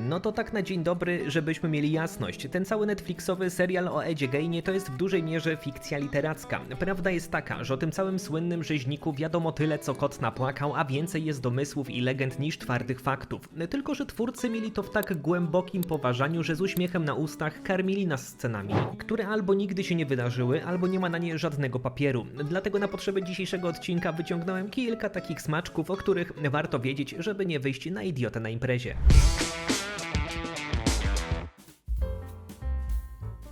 No to tak na dzień dobry, żebyśmy mieli jasność. Ten cały Netflixowy serial o Edzie Gainie to jest w dużej mierze fikcja literacka. Prawda jest taka, że o tym całym słynnym rzeźniku wiadomo tyle, co kot napłakał, a więcej jest domysłów i legend niż twardych faktów. Tylko, że twórcy mieli to w tak głębokim poważaniu, że z uśmiechem na ustach karmili nas scenami, które albo nigdy się nie wydarzyły, albo nie ma na nie żadnego papieru. Dlatego na potrzeby dzisiejszego odcinka wyciągnąłem kilka takich smaczków, o których warto wiedzieć, żeby nie wyjść na idiotę na imprezie.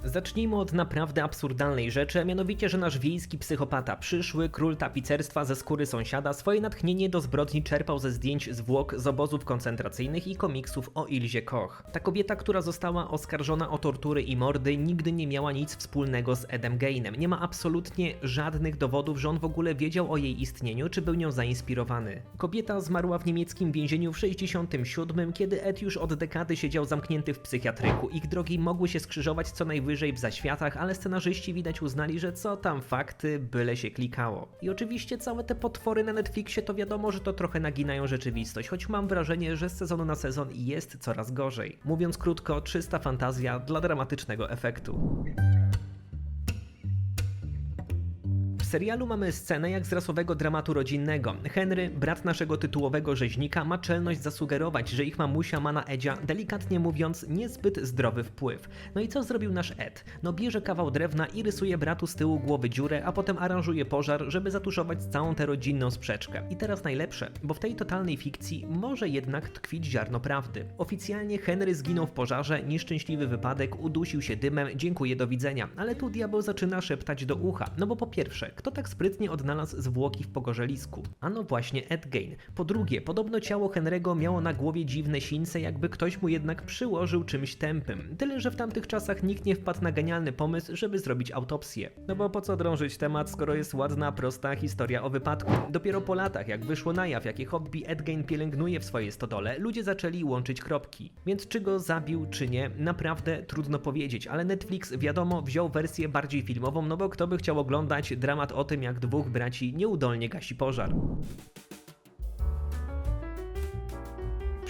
Zacznijmy od naprawdę absurdalnej rzeczy, a mianowicie, że nasz wiejski psychopata, przyszły król tapicerstwa ze skóry sąsiada, swoje natchnienie do zbrodni czerpał ze zdjęć zwłok z obozów koncentracyjnych i komiksów o Ilzie Koch. Ta kobieta, która została oskarżona o tortury i mordy, nigdy nie miała nic wspólnego z Edem Gainem. Nie ma absolutnie żadnych dowodów, że on w ogóle wiedział o jej istnieniu, czy był nią zainspirowany. Kobieta zmarła w niemieckim więzieniu w 67, kiedy Ed już od dekady siedział zamknięty w psychiatryku. Ich drogi mogły się skrzyżować co najwyżej w zaświatach, ale scenarzyści widać uznali, że co tam fakty, byle się klikało. I oczywiście całe te potwory na Netflixie to wiadomo, że to trochę naginają rzeczywistość, choć mam wrażenie, że z sezonu na sezon jest coraz gorzej. Mówiąc krótko, czysta fantazja dla dramatycznego efektu. Serialu mamy scenę jak z rasowego dramatu rodzinnego. Henry, brat naszego tytułowego rzeźnika, ma czelność zasugerować, że ich mamusia ma na Edzia, delikatnie mówiąc, niezbyt zdrowy wpływ. No i co zrobił nasz Ed? No bierze kawał drewna i rysuje bratu z tyłu głowy dziurę, a potem aranżuje pożar, żeby zatuszować całą tę rodzinną sprzeczkę. I teraz najlepsze, bo w tej totalnej fikcji może jednak tkwić ziarno prawdy. Oficjalnie Henry zginął w pożarze, nieszczęśliwy wypadek, udusił się dymem, dziękuję, do widzenia. Ale tu diabeł zaczyna szeptać do ucha, no bo po pierwsze, kto tak sprytnie odnalazł zwłoki w pogorzelisku? Ano właśnie Ed Gein. Po drugie, podobno ciało Henry'ego miało na głowie dziwne sińce, jakby ktoś mu jednak przyłożył czymś tępym. Tyle, że w tamtych czasach nikt nie wpadł na genialny pomysł, żeby zrobić autopsję. No bo po co drążyć temat, skoro jest ładna, prosta historia o wypadku? Dopiero po latach, jak wyszło na jaw, jakie hobby Ed Gein pielęgnuje w swojej stodole, ludzie zaczęli łączyć kropki. Więc czy go zabił, czy nie, naprawdę trudno powiedzieć, ale Netflix wiadomo wziął wersję bardziej filmową, no bo kto by chciał oglądać dramat o tym, jak dwóch braci nieudolnie gasi pożar.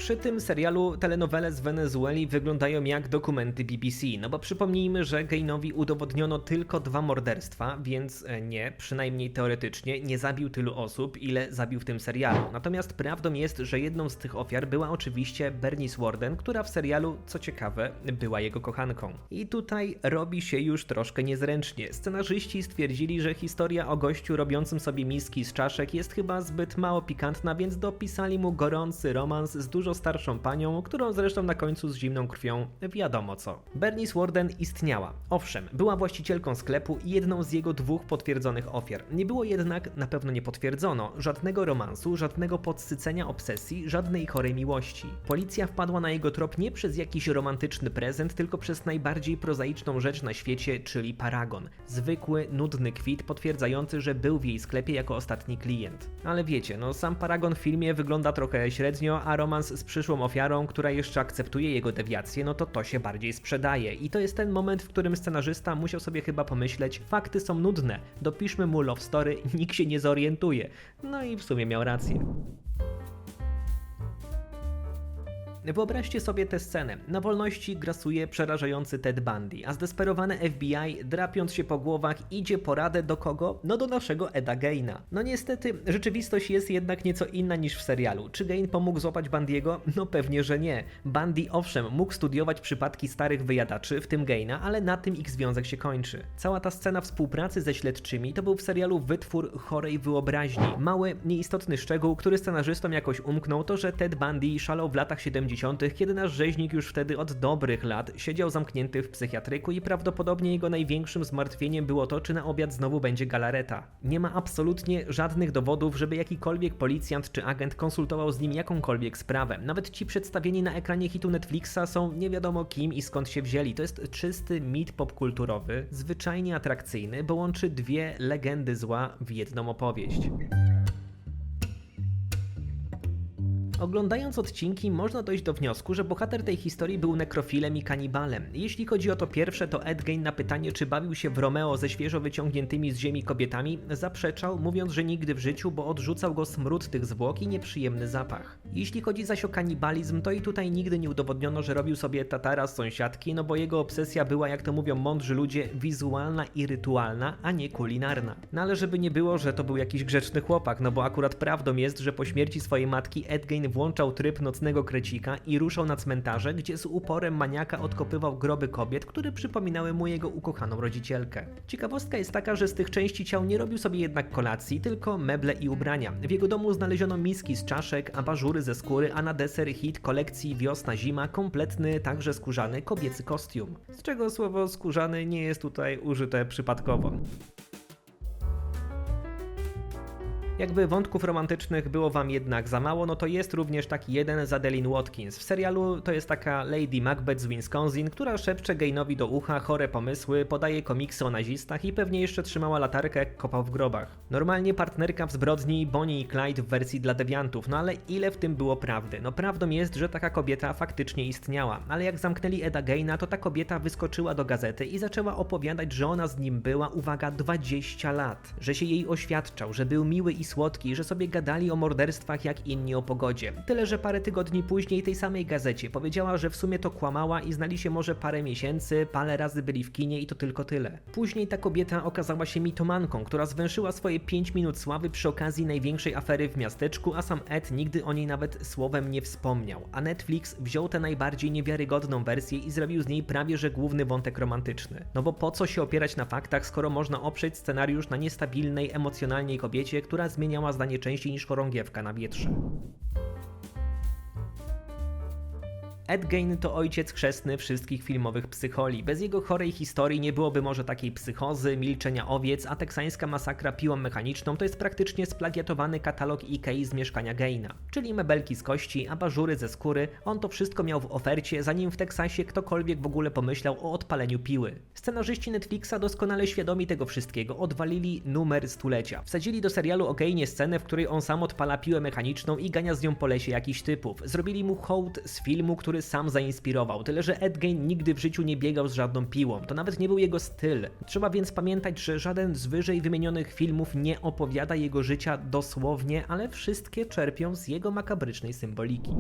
Przy tym serialu telenowele z Wenezueli wyglądają jak dokumenty BBC, no bo przypomnijmy, że Gainowi udowodniono tylko dwa morderstwa, więc e, nie, przynajmniej teoretycznie, nie zabił tylu osób, ile zabił w tym serialu. Natomiast prawdą jest, że jedną z tych ofiar była oczywiście Bernice Warden, która w serialu, co ciekawe, była jego kochanką. I tutaj robi się już troszkę niezręcznie. Scenarzyści stwierdzili, że historia o gościu robiącym sobie miski z czaszek jest chyba zbyt mało pikantna, więc dopisali mu gorący romans z dużo starszą panią, którą zresztą na końcu z zimną krwią wiadomo co. Bernice Warden istniała. Owszem, była właścicielką sklepu i jedną z jego dwóch potwierdzonych ofiar. Nie było jednak, na pewno nie potwierdzono, żadnego romansu, żadnego podsycenia obsesji, żadnej chorej miłości. Policja wpadła na jego trop nie przez jakiś romantyczny prezent, tylko przez najbardziej prozaiczną rzecz na świecie, czyli paragon. Zwykły, nudny kwit potwierdzający, że był w jej sklepie jako ostatni klient. Ale wiecie, no sam paragon w filmie wygląda trochę średnio, a romans z przyszłą ofiarą, która jeszcze akceptuje jego dewiację, no to to się bardziej sprzedaje. I to jest ten moment, w którym scenarzysta musiał sobie chyba pomyśleć, fakty są nudne, dopiszmy mu love story, nikt się nie zorientuje. No i w sumie miał rację. Wyobraźcie sobie tę scenę. Na wolności grasuje przerażający Ted Bundy, a zdesperowane FBI, drapiąc się po głowach, idzie poradę do kogo? No do naszego Eda Gaina. No niestety, rzeczywistość jest jednak nieco inna niż w serialu. Czy Gain pomógł złapać Bandiego? No pewnie, że nie. Bundy owszem, mógł studiować przypadki starych wyjadaczy, w tym Gaina, ale na tym ich związek się kończy. Cała ta scena współpracy ze śledczymi to był w serialu wytwór chorej wyobraźni. Mały, nieistotny szczegół, który scenarzystom jakoś umknął, to że Ted Bundy szalał w latach 70 kiedy nasz rzeźnik już wtedy od dobrych lat siedział zamknięty w psychiatryku i prawdopodobnie jego największym zmartwieniem było to, czy na obiad znowu będzie galareta. Nie ma absolutnie żadnych dowodów, żeby jakikolwiek policjant czy agent konsultował z nim jakąkolwiek sprawę. Nawet ci przedstawieni na ekranie hitu Netflixa są nie wiadomo kim i skąd się wzięli. To jest czysty mit popkulturowy, zwyczajnie atrakcyjny, bo łączy dwie legendy zła w jedną opowieść. Oglądając odcinki można dojść do wniosku, że bohater tej historii był nekrofilem i kanibalem. Jeśli chodzi o to pierwsze, to Ed Gein na pytanie, czy bawił się w Romeo ze świeżo wyciągniętymi z ziemi kobietami, zaprzeczał, mówiąc, że nigdy w życiu, bo odrzucał go smród tych zwłok i nieprzyjemny zapach. Jeśli chodzi zaś o kanibalizm, to i tutaj nigdy nie udowodniono, że robił sobie tatara z sąsiadki, no bo jego obsesja była, jak to mówią mądrzy ludzie, wizualna i rytualna, a nie kulinarna. No ale żeby nie było, że to był jakiś grzeczny chłopak, no bo akurat prawdą jest, że po śmierci swojej matki Ed Gein włączał tryb nocnego krecika i ruszał na cmentarze, gdzie z uporem maniaka odkopywał groby kobiet, które przypominały mu jego ukochaną rodzicielkę. Ciekawostka jest taka, że z tych części ciał nie robił sobie jednak kolacji, tylko meble i ubrania. W jego domu znaleziono miski z czaszek, abażury ze skóry, a na deser hit kolekcji wiosna-zima kompletny, także skórzany kobiecy kostium. Z czego słowo skórzany nie jest tutaj użyte przypadkowo. Jakby wątków romantycznych było wam jednak za mało, no to jest również taki jeden z Adeline Watkins. W serialu to jest taka Lady Macbeth z Wisconsin, która szepcze Gainowi do ucha chore pomysły, podaje komiksy o nazistach i pewnie jeszcze trzymała latarkę jak kopał w grobach. Normalnie partnerka w zbrodni Bonnie i Clyde w wersji dla dewiantów, no ale ile w tym było prawdy? No prawdą jest, że taka kobieta faktycznie istniała, ale jak zamknęli Eda Gaina, to ta kobieta wyskoczyła do gazety i zaczęła opowiadać, że ona z nim była, uwaga, 20 lat, że się jej oświadczał, że był miły i słodki, że sobie gadali o morderstwach jak inni o pogodzie. Tyle, że parę tygodni później tej samej gazecie powiedziała, że w sumie to kłamała i znali się może parę miesięcy, parę razy byli w kinie i to tylko tyle. Później ta kobieta okazała się mitomanką, która zwęszyła swoje 5 minut sławy przy okazji największej afery w miasteczku, a sam Ed nigdy o niej nawet słowem nie wspomniał. A Netflix wziął tę najbardziej niewiarygodną wersję i zrobił z niej prawie że główny wątek romantyczny. No bo po co się opierać na faktach, skoro można oprzeć scenariusz na niestabilnej emocjonalnej kobiecie, która zmieniała zdanie częściej niż chorągiewka na wietrze. Ed Gein to ojciec chrzestny wszystkich filmowych psycholi. Bez jego chorej historii nie byłoby może takiej psychozy, milczenia owiec, a teksańska masakra piłą mechaniczną to jest praktycznie splagiatowany katalog Ikei z mieszkania Geina. Czyli mebelki z kości, abażury ze skóry, on to wszystko miał w ofercie, zanim w Teksasie ktokolwiek w ogóle pomyślał o odpaleniu piły. Scenarzyści Netflixa doskonale świadomi tego wszystkiego odwalili numer stulecia. Wsadzili do serialu o Geinie scenę, w której on sam odpala piłę mechaniczną i gania z nią po lesie jakichś typów. Zrobili mu hołd z filmu, który sam zainspirował, tyle że Ed Gein nigdy w życiu nie biegał z żadną piłą, to nawet nie był jego styl. Trzeba więc pamiętać, że żaden z wyżej wymienionych filmów nie opowiada jego życia dosłownie, ale wszystkie czerpią z jego makabrycznej symboliki.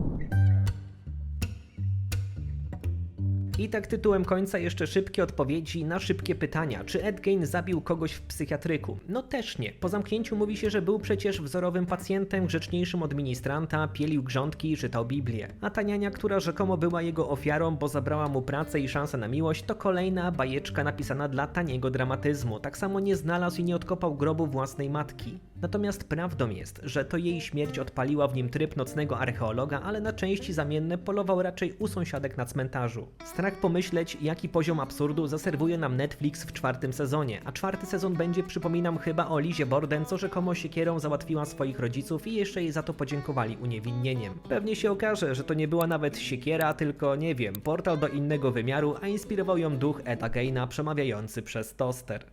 I tak tytułem końca jeszcze szybkie odpowiedzi na szybkie pytania. Czy Ed Gein zabił kogoś w psychiatryku? No też nie. Po zamknięciu mówi się, że był przecież wzorowym pacjentem, grzeczniejszym od ministranta, pielił grządki i czytał Biblię. A ta niania, która rzekomo była jego ofiarą, bo zabrała mu pracę i szansę na miłość, to kolejna bajeczka napisana dla taniego dramatyzmu. Tak samo nie znalazł i nie odkopał grobu własnej matki. Natomiast prawdą jest, że to jej śmierć odpaliła w nim tryb nocnego archeologa, ale na części zamienne polował raczej u sąsiadek na cmentarzu. Strach pomyśleć, jaki poziom absurdu zaserwuje nam Netflix w czwartym sezonie, a czwarty sezon będzie, przypominam, chyba o Lizie Borden, co rzekomo siekierą załatwiła swoich rodziców i jeszcze jej za to podziękowali uniewinnieniem. Pewnie się okaże, że to nie była nawet siekiera, tylko nie wiem, portal do innego wymiaru, a inspirował ją duch Eda Geina przemawiający przez toster.